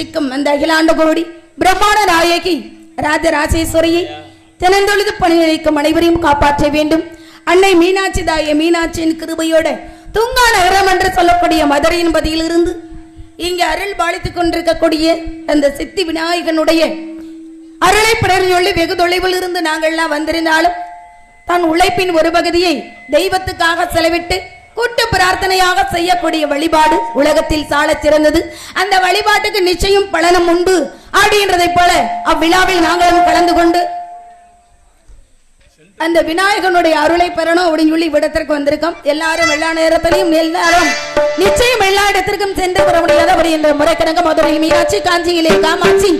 ரட்சிக்கும் அந்த அகிலாண்ட கோடி பிரம்மாண்ட நாயகி ராஜராஜேஸ்வரியை தினந்தொழுது பணி நினைக்கும் அனைவரையும் காப்பாற்ற வேண்டும். அன்னை மீனாட்சி தாய மீனாட்சியின் கிருபையோட துங்கா நகரம் என்று சொல்லக்கூடிய மதுரையின் பதியிலிருந்து இங்கு அருள் பாலித்துக் கொண்டிருக்கக்கூடிய அந்த சித்தி விநாயகனுடைய அருளை பிறர் சொல்லி வெகு தொலைவில் இருந்து நாங்கள்லாம் வந்திருந்தாலும் தன் உழைப்பின் ஒரு பகுதியை தெய்வத்துக்காக செலவிட்டு கூட்டு பிரார்த்தனையாக செய்யக்கூடிய வழிபாடு உலகத்தில் சால சிறந்தது. அந்த வழிபாட்டுக்கு நிச்சயம் பலனும் உண்டு. அப்படின்றதை போல அவ்விழாவில் நாங்களும் கலந்து கொண்டு அந்த விநாயகனுடைய அருளை பெறணும் அப்படின்னு சொல்லி இவ்விடத்திற்கு வந்திருக்கோம். எல்லாரும் எல்லா நேரத்திலையும் எல்லாரும் நிச்சயம் எல்லா இடத்திற்கும் சென்று வர முடியாத அப்படி என்ற முறைக்கணங்க மதுரையில் மீனாட்சி காஞ்சியிலே காமாட்சி.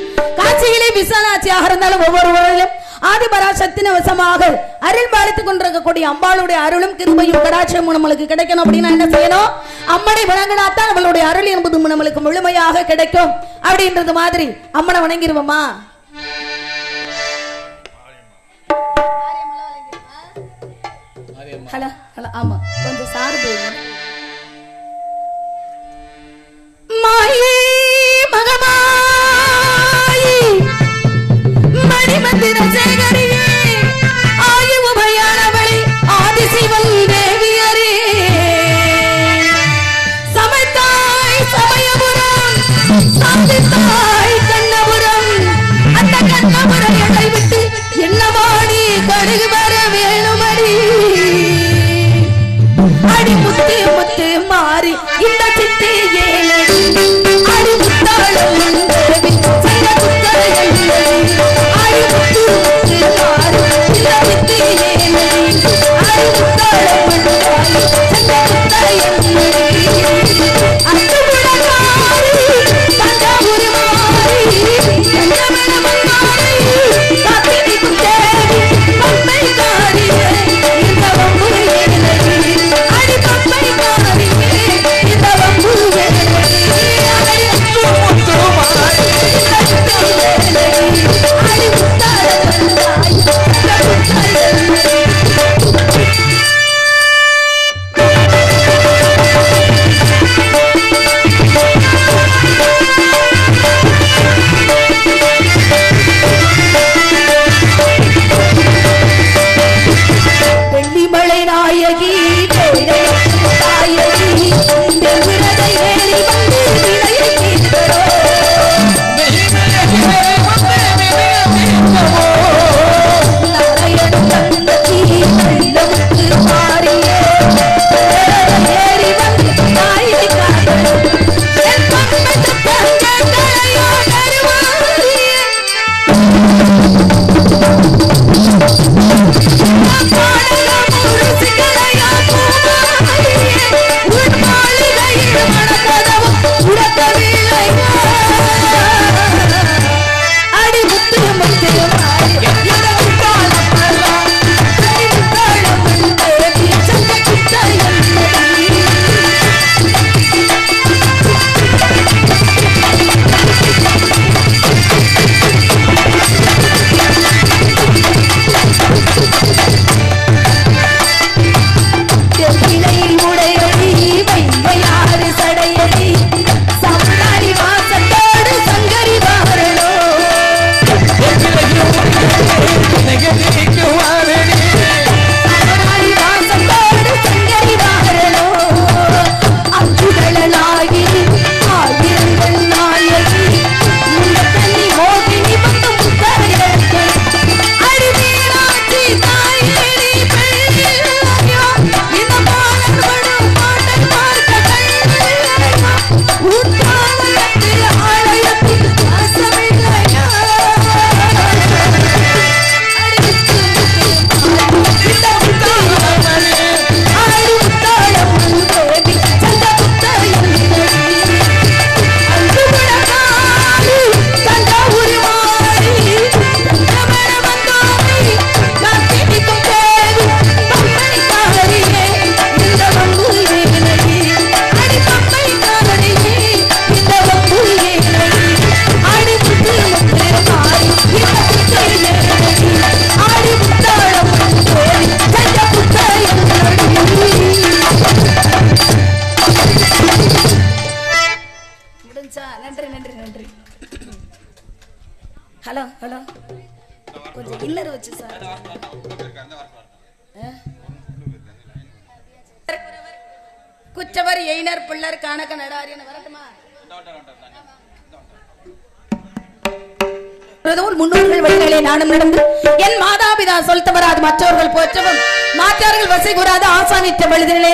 காஞ்சியிலே விசாலாட்சியாக இருந்தாலும் ஒவ்வொரு ஊரிலும் ஆதிபராசக்தின வசமாக அருள் பாலித்துக் கொண்டிருக்கக்கூடிய அம்பாளுடைய அருளும் கிருபையும் கடாட்சியமும் நம்மளுக்கு கிடைக்கணும் அப்படின்னா என்ன செய்யணும்? அம்மனை வணங்கினாத்தான் அவளுடைய அருள் என்பது நம்மளுக்கு முழுமையாக கிடைக்கும் அப்படின்றது மாதிரி அம்மனை வணங்கிடுவோமா ஹலோ ஹலோ ஆமா கொஞ்சம் சார்பு மாயே மகமாயி மணிமந்திர சேகரியே Hey, hey. பிள்ளர் கணக்க நடாரியன் வரட்டுமா? முன்னோர்கள் வழிகளை நானும் நடந்து. என் மாதாபிதா சொல் தவறாது மற்றவர்கள் போற்றவும். மாற்றார்கள் வசை கூறாது ஆசானித்த வழுதிலே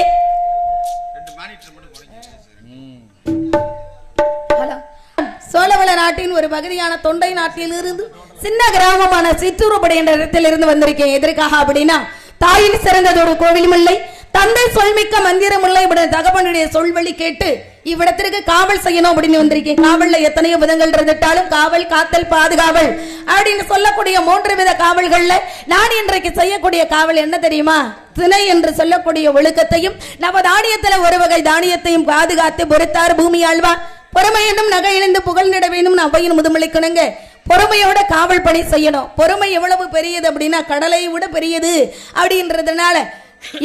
சோழவள நாட்டின் ஒரு பகுதியான தொண்டை நாட்டில் இருந்து சின்ன கிராமமான சிற்றூர்படை என்ற இடத்தில் இருந்து வந்திருக்கேன். எதற்காக அப்படின்னா தாயில் சிறந்ததொரு கோவிலும் இல்லை. தந்தை சொல்மிக்க மந்திரம் இல்லை இவட தகப்பனுடைய சொல்வழி கேட்டு இவ்விடத்திற்கு காவல் செய்யணும் அப்படின்னு வந்திருக்கேன். காவல்ல எத்தனையோ விதங்கள் இருந்துட்டாலும் காவல் காத்தல் பாதுகாவல் அப்படின்னு சொல்லக்கூடிய மூன்று வித காவல்கள்ல நான் இன்றைக்கு செய்யக்கூடிய காவல் என்ன தெரியுமா? திணை என்று சொல்லக்கூடிய ஒழுக்கத்தையும் நவ தானியத்துல ஒரு வகை தானியத்தையும் பாதுகாத்து பொறுத்தார் பூமி ஆழ்வா. பொறுமை என்னும் நகை இழந்து புகழ் நிட வேணும் அவையின் முதுமளிக்கணுங்க பொறுமையோட காவல் பணி செய்யணும். பொறுமை எவ்வளவு பெரியது அப்படின்னா கடலை விட பெரியது அப்படின்றதுனால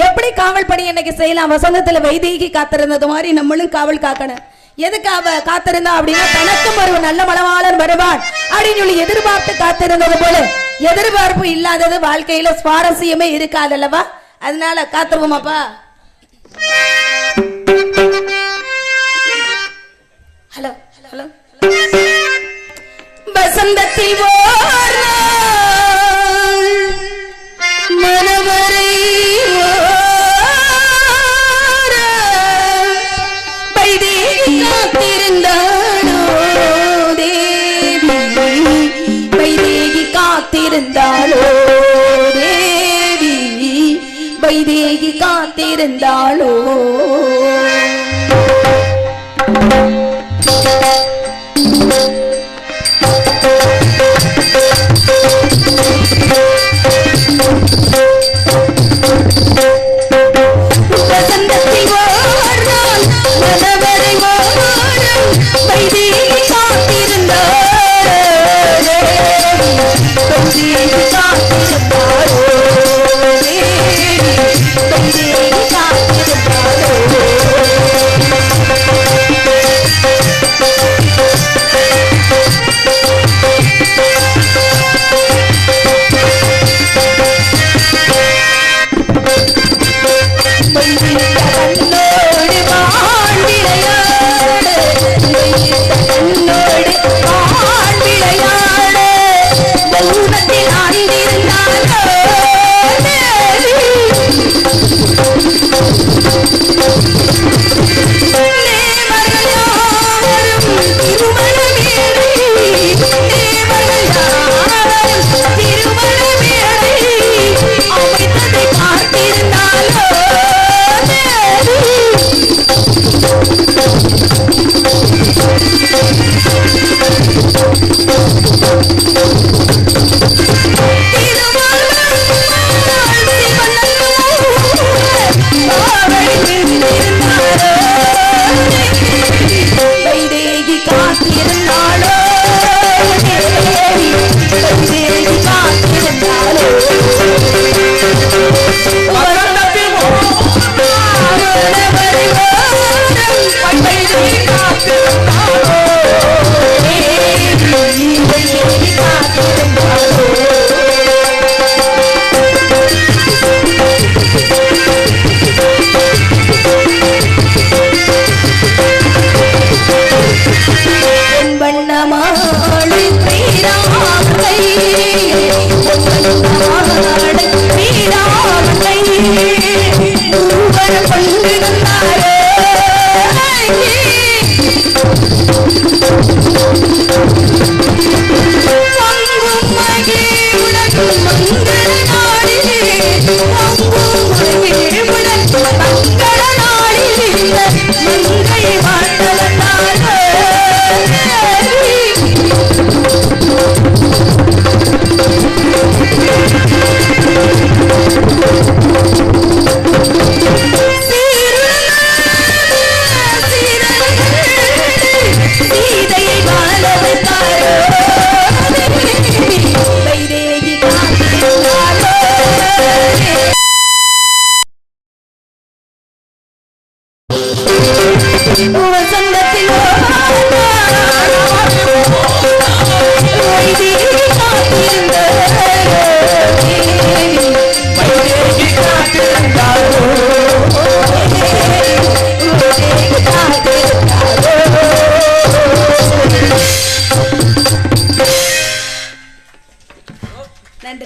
எப்படி காவல் பணி இன்னைக்கு செய்யலாம்? வசந்தத்துல வைதேகி காத்திருந்தது மாதிரி நம்மளும் காவல் காக்கணும். எதுக்கு அவ காத்திருந்தா அப்படின்னா தனக்கும் ஒரு நல்ல மலவாளன் வருவான் அப்படின்னு சொல்லி எதிர்பார்த்து காத்திருந்தது போல எதிர்பார்ப்பு இல்லாதது வாழ்க்கையில சுவாரஸ்யமே இருக்காதல்லவா? அதனால காத்துருவோமாப்பா. ஹலோ ஹலோ வசந்தத்தில் ஓர் காத்திருந்தாளோ தேவி வைதேகி காத்திருந்தாளோ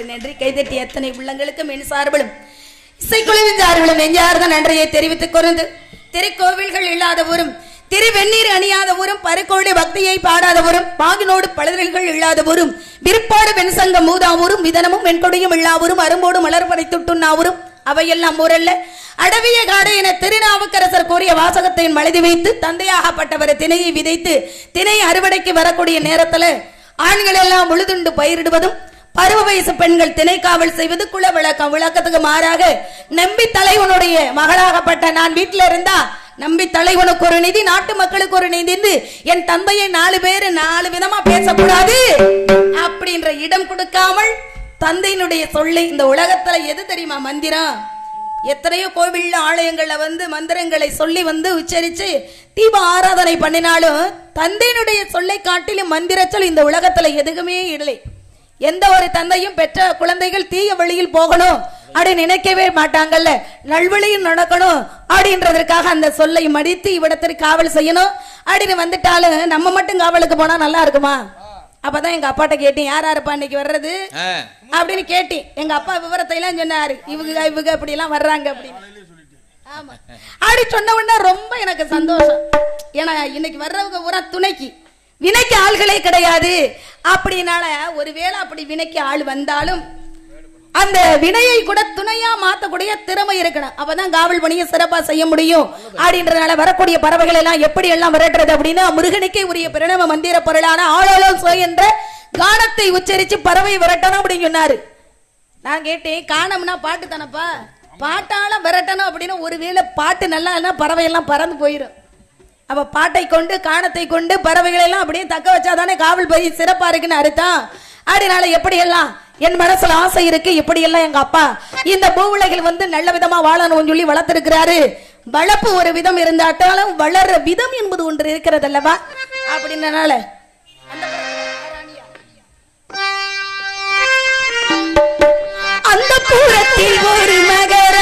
கோடி நன்றி கைதட்டி எத்தனை உள்ளங்களுக்கும் மின் சார்பிலும். இசைக்குழுவின் சார்பிலும் நெஞ்சார்ந்த நன்றியை தெரிவித்துக் கொண்டு திருக்கோவில்கள் இல்லாத ஊரும் திருவெண்ணீர் அணியாத ஊரும் பருக்கோடு பக்தியை பாடாத ஊரும் பாகினோடு பழுதல்கள் இல்லாத ஊரும் விற்பாடு வெண்சங்க மூதா விதனமும் வெண்கொடியும் இல்லாவரும் அரும்போடு மலர் படைத்துட்டுன்னாவரும் அவையெல்லாம் ஊரல்ல. அடவிய காடு என திருநாவுக்கரசர் கூறிய வாசகத்தை மழுதி வைத்து தந்தையாகப்பட்டவர் திணையை விதைத்து திணை அறுவடைக்கு வரக்கூடிய நேரத்தில் ஆண்கள் எல்லாம் உழுதுண்டு பயிரிடுவதும் பருவ வயசு பெண்கள் திணைக்காவல் செய்வது குல விளக்கம். விளக்கத்துக்கு மாறாக நம்பி தலைவனுடைய மகளாகப்பட்ட நான் வீட்டில இருந்தா நம்பி தலைவனுக்கு ஒரு நிதி நாட்டு மக்களுக்கு ஒரு நிதி என் தந்தையை நாலு பேரு நாலு விதமா பேசக்கூடாது. அப்படின்ற இடம் கொடுக்காமல் தந்தையினுடைய சொல்லை இந்த உலகத்துல எது தெரியுமா மந்திரம் எத்தனையோ கோவில்ல ஆலயங்கள்ல வந்து மந்திரங்களை சொல்லி வந்து உச்சரிச்சு தீப ஆராதனை பண்ணினாலும் தந்தையினுடைய சொல்லை காட்டிலும் மந்திர சொல் இந்த உலகத்துல எதுக்குமே இல்லை. எந்த ஒரு தந்தையும் பெற்ற குழந்தைகள் தீய வழியில் போகணும். அப்படி நினைக்கவே மாட்டாங்கல்ல. நல்வழியில் நடக்கணும் அப்படின்றதற்காக அந்த சொல்லை மடித்து இவ்விடத்திற்கு காவல் செய்யணும். அப்படின்னு வந்துட்டாலும் நம்ம மட்டும் காவலுக்கு போனா நல்லா இருக்குமா? அப்பதான் எங்க அப்பாட்ட கேட்டேன் யார் யாருப்பா இன்னைக்கு வர்றது? அப்படின்னு கேட்டேன். எங்க அப்பா விவரத்தை எல்லாம் சொன்னாரு. இவங்க இவங்க அப்படி எல்லாம் வர்றாங்க. அப்படின்னு. ஆமா. அப்படி சொன்ன உடனே ரொம்ப எனக்கு சந்தோஷம். ஏன்னா இன்னைக்கு வர்றவங்க பூரா துணைக்கு. வினைக்கு ஆள்களே கிடையாது. அப்படினால ஒருவேளை அப்படி வினைக்கு ஆள் வந்தாலும் அந்த வினையை கூட துணையா மாத்தக்கூடிய திறமை இருக்கணும். அப்பதான் காவல் பணியை சிறப்பா செய்ய முடியும். அப்படின்றதுனால வரக்கூடிய பறவைகள் எல்லாம் எப்படி எல்லாம் விரட்டுறது அப்படின்னா முருகனுக்கே உரிய பிரணவ மந்திர பொருளான ஆளோலோ சோ என்ற கானத்தை உச்சரிச்சு பறவை விரட்டணும் அப்படின்னு சொன்னாரு. நான் கேட்டேன் காணம்னா பாட்டு தானப்பா? பாட்டால விரட்டணும் அப்படின்னு ஒருவேளை பாட்டு நல்லா இல்லைன்னா பறவை எல்லாம் பறந்து போயிடும் அப்ப பாட்டை கொண்டு காணத்தை கொண்டு பறவைகளை எல்லாம் அப்படியே தக்க வச்சாதானே காவல் பணி சிறப்பா இருக்குன்னு அர்த்தம்? அதனால எப்படி எல்லாம் என் மனசுல ஆசை இருக்கு இப்படி எல்லாம் எங்க அப்பா. இந்த பூவுலகில் வந்து நல்ல விதமா வாழணும்னு சொல்லி வளர்த்திருக்கிறாரு. வளர்ப்பு ஒரு விதம் இருந்தாட்டாலும் வளர்ற விதம் என்பது ஒன்று இருக்கிறது அல்லவா அப்படின்றனால. அந்த பூரத்தில் ஒரு மகன்.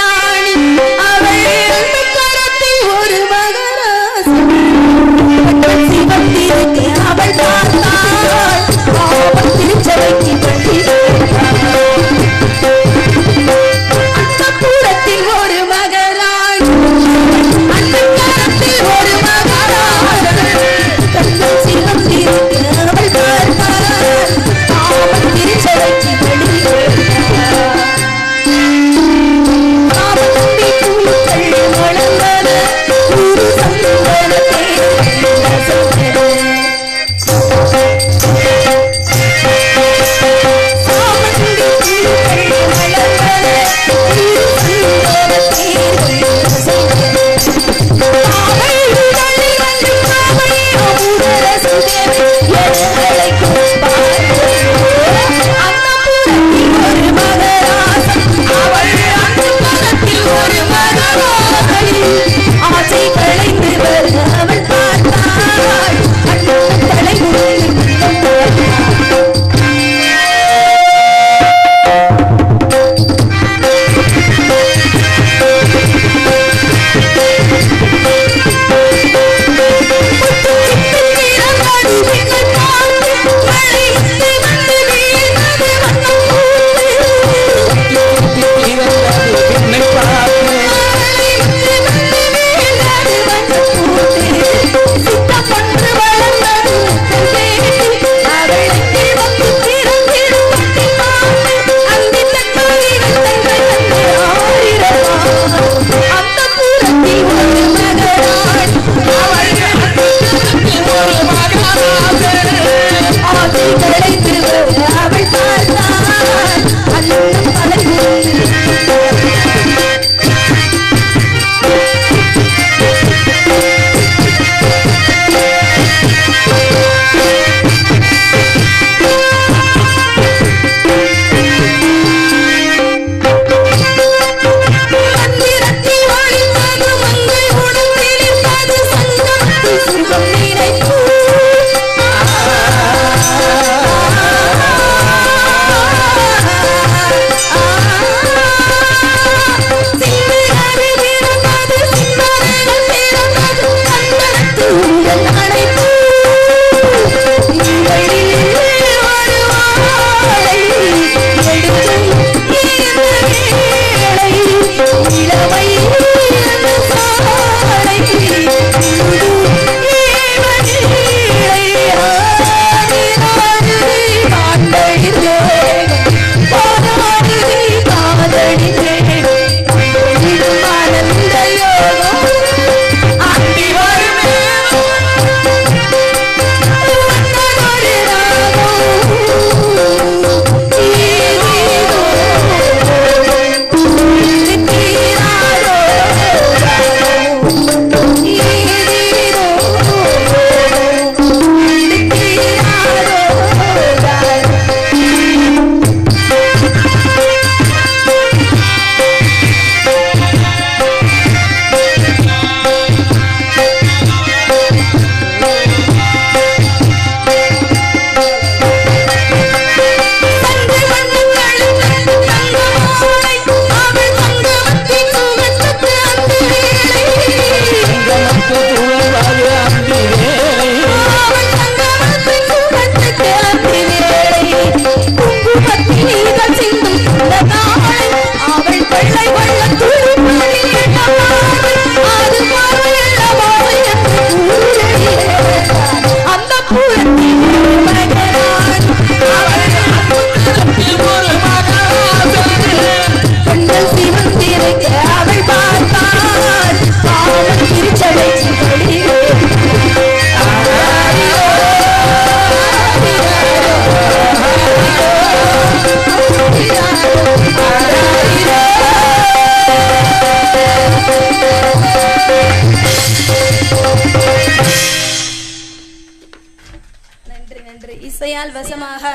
இசையால் வசமாக.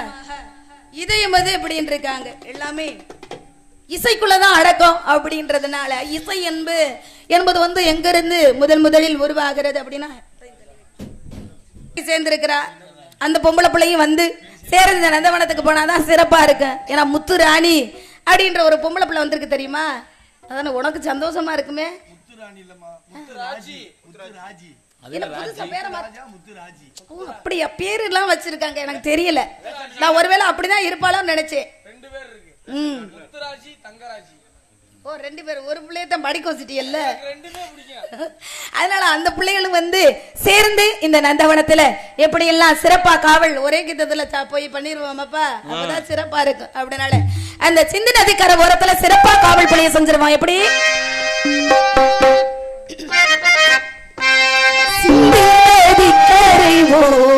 இதயம் வந்து இருக்காங்க எல்லாமே இசைக்குள்ளதான் அடக்கம் அப்படின்றதுனால இசை என்பது என்பது வந்து எங்க இருந்து முதல் முதலில் உருவாகிறது அப்படின்னா சேர்ந்திருக்கிறா அந்த பொம்பளை பிள்ளையும் வந்து சேர்ந்து நந்தவனத்துக்கு போனாதான் சிறப்பா இருக்கு. ஏன்னா முத்து ராணி அப்படின்ற ஒரு பொம்பளை பிள்ளை வந்திருக்கு தெரியுமா? அதான உனக்கு சந்தோஷமா இருக்குமே? அப்படியா பேரு எல்லாம் வச்சிருக்காங்க எனக்கு தெரியல. நான் ஒருவேளை அப்படிதான் இருப்பாளோன்னு நினைச்சேன். ரெண்டு பேர் இருக்கு. ம். முத்துராஜி தங்கராஜி ஓ ரெண்டு பேரும் ஒரு பிள்ளையத்தான் படிக்க வச்சுட்டியல்ல? ரெண்டுமே பிடிக்கும். அதனால அந்த பிள்ளைகளும் வந்து சேர்ந்து இந்த நந்தவனத்துல எப்படி எல்லாம் சிறப்பா காவல் ஒரே கித்தத்துல சா- போய் பண்ணிருவோமாப்பா? அப்பதான் சிறப்பா இருக்கும் அப்படினால அந்த சிந்து நதிக்கரை ஓரத்துல சிறப்பா காவல் பணியை செஞ்சிருவோம் எப்படி? நதிக்கரை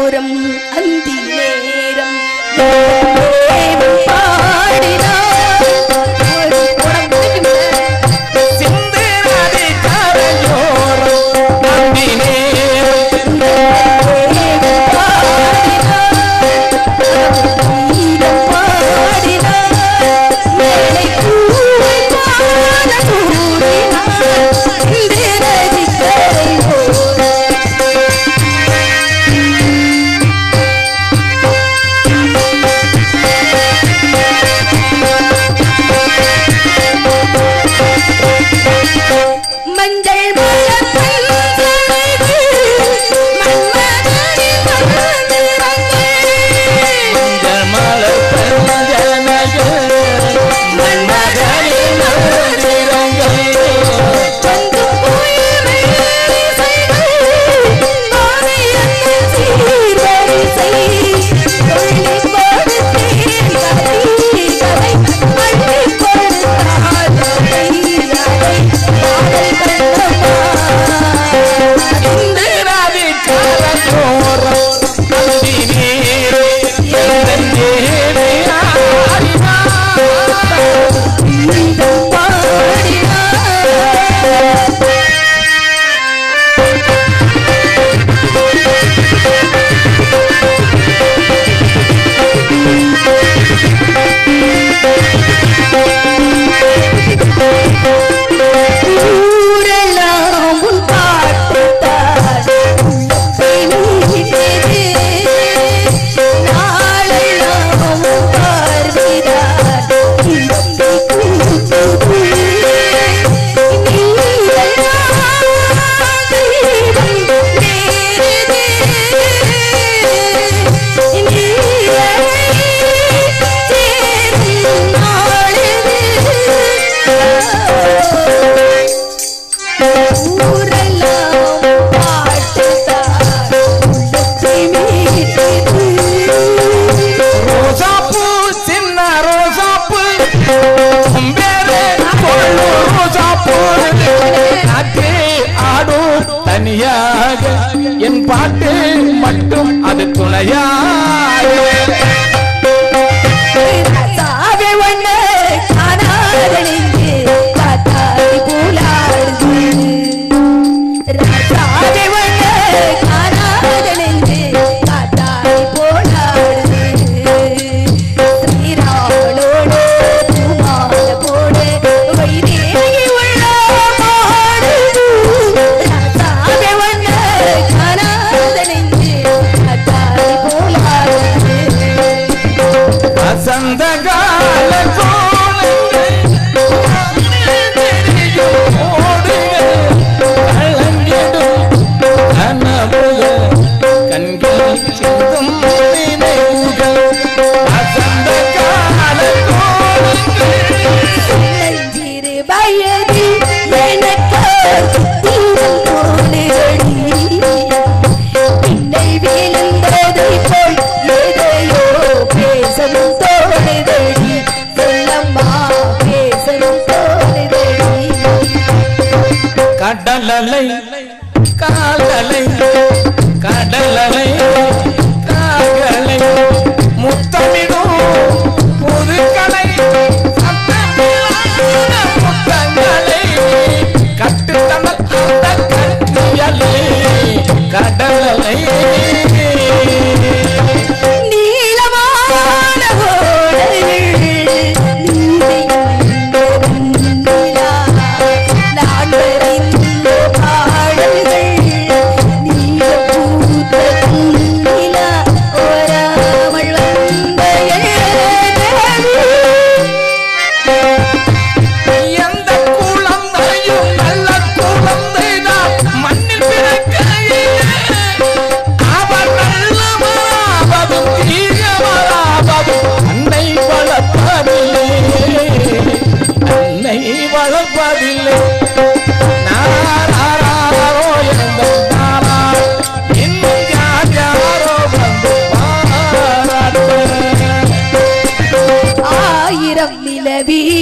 வசந்த கால Let me.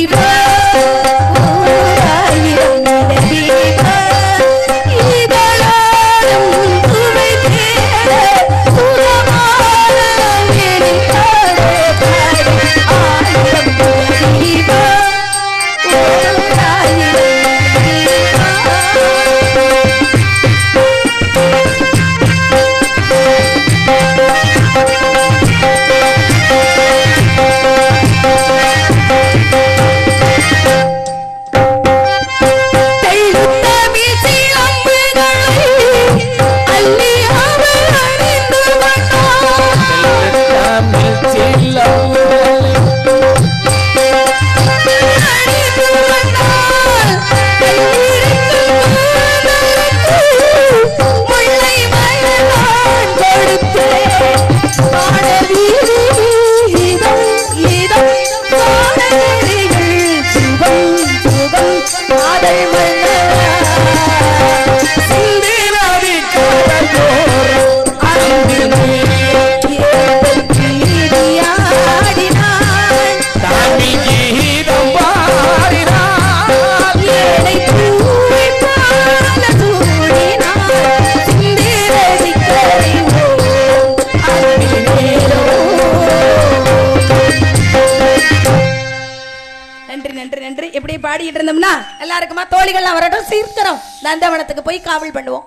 நந்தவனத்துக்கு போய் காவல் பண்ணுவோம்.